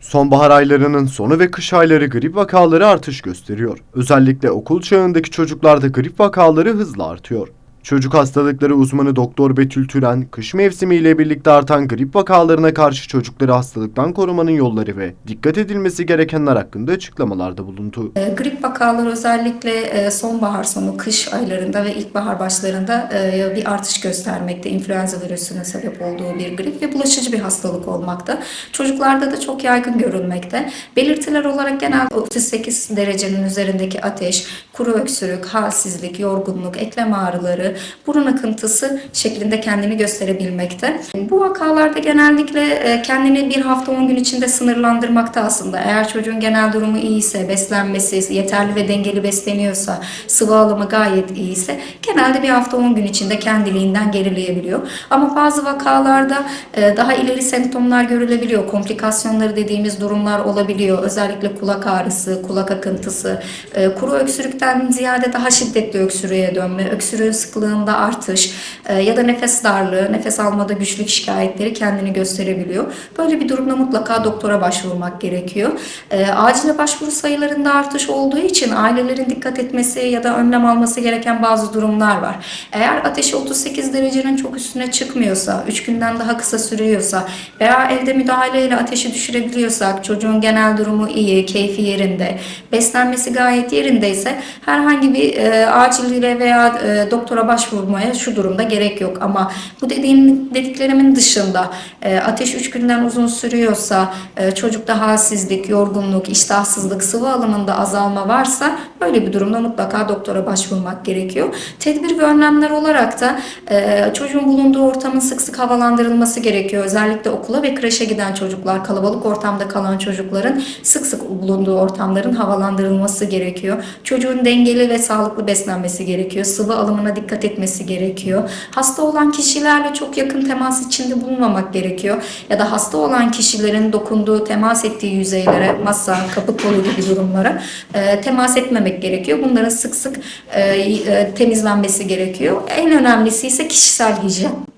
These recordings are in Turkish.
Sonbahar aylarının sonu ve kış ayları grip vakaları artış gösteriyor. Özellikle okul çağındaki çocuklarda grip vakaları hızla artıyor. Çocuk hastalıkları uzmanı Doktor Betül Türen, kış mevsimiyle birlikte artan grip vakalarına karşı çocukları hastalıktan korumanın yolları ve dikkat edilmesi gerekenler hakkında açıklamalarda bulundu. E, Grip vakaları özellikle e, sonbahar sonu, kış aylarında ve ilkbahar başlarında e, bir artış göstermekte. İnfluenza virüsünün sebep olduğu bir grip ve bulaşıcı bir hastalık olmakta. Çocuklarda da çok yaygın görülmekte. Belirtiler olarak genelde 38 derecenin üzerindeki ateş, kuru öksürük, halsizlik, yorgunluk, eklem ağrıları, burun akıntısı şeklinde kendini gösterebilmekte. Bu vakalarda genellikle e, kendini bir hafta 10 gün içinde sınırlandırmakta aslında. Eğer çocuğun genel durumu iyiyse, beslenmesi yeterli ve dengeli besleniyorsa, sıvı alımı gayet iyiyse genelde bir hafta 10 gün içinde kendiliğinden gerileyebiliyor. Ama bazı vakalarda e, daha ileri semptomlar görülebiliyor. Komplikasyonları dediğimiz durumlar olabiliyor. Özellikle kulak ağrısı, kulak akıntısı, e, kuru öksürükten ziyade daha şiddetli öksürüğe dönme, öksürüğün sıklığında artış e, ya da nefes darlığı, nefes almada güçlük şikayetleri kendini gösterebiliyor. Böyle bir durumda mutlaka doktora başvurmak gerekiyor. E, acile başvuru sayılarında artış olduğu için ailelerin dikkat etmesi ya da önlem alması gereken bazı durumlar var. Eğer ateşi 38 derecenin çok üstüne çıkmıyorsa, 3 günden daha kısa sürüyorsa veya evde müdahaleyle ateşi düşürebiliyorsak, çocuğun genel durumu iyi, keyfi yerinde, beslenmesi gayet yerindeyse herhangi bir e, aciliyle veya e, doktora başvurmaya şu durumda gerek yok. Ama bu dediğim dediklerimin dışında e, ateş 3 günden uzun sürüyorsa, e, çocukta halsizlik, yorgunluk, iştahsızlık, sıvı alımında azalma varsa böyle bir durumda mutlaka doktora başvurmak gerekiyor. Tedbir ve önlemler olarak da e, çocuğun bulunduğu ortamın sık sık havalandırılması gerekiyor. Özellikle okula ve kreşe giden çocuklar, kalabalık ortamda kalan çocukların sık sık bulunduğu ortamların havalandırılması gerekiyor. Çocuğun dengeli ve sağlıklı beslenmesi gerekiyor. Sıvı alımına dikkat etmesi gerekiyor. Hasta olan kişilerle çok yakın temas içinde bulunmamak gerekiyor. Ya da hasta olan kişilerin dokunduğu, temas ettiği yüzeylere, masa, kapı kolu gibi durumlara e, temas etmemek gerekiyor. Bunların sık sık e, e, temizlenmesi gerekiyor. En önemlisi ise kişisel hijyen.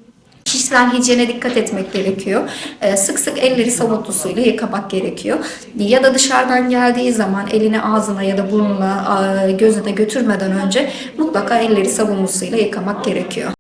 Kişisel hijyene dikkat etmek gerekiyor. E, sık sık elleri sabunlu suyla yıkamak gerekiyor. Ya da dışarıdan geldiği zaman elini ağzına ya da burnuna, e, gözüne götürmeden önce mutlaka elleri sabunlu suyla yıkamak gerekiyor.